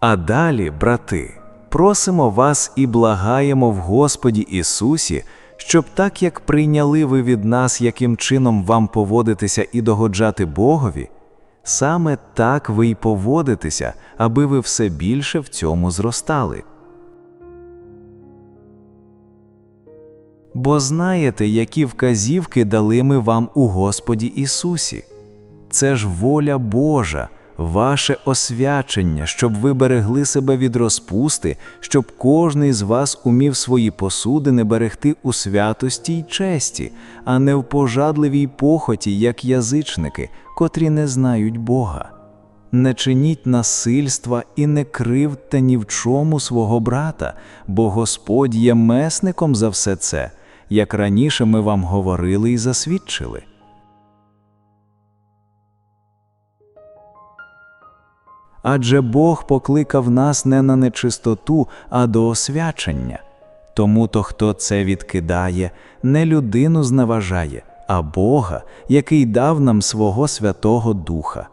А далі, брати, просимо вас і благаємо в Господі Ісусі, щоб так як прийняли ви від нас, яким чином вам поводитися і догоджати Богові, саме так ви й поводитеся, аби ви все більше в цьому зростали. Бо знаєте, які вказівки дали ми вам у Господі Ісусі. Це ж воля Божа, ваше освячення, щоб ви берегли себе від розпусти, щоб кожний з вас умів свої посудини берегти у святості й честі, а не в пожадливій похоті, як язичники, котрі не знають Бога. Не чиніть насильства і не кривдте ні в чому свого брата, бо Господь є месником за все це, як раніше ми вам говорили і засвідчили. Адже Бог покликав нас не на нечистоту, а до освячення. Тому то, хто це відкидає, не людину зневажає, а Бога, який дав нам свого Святого Духа.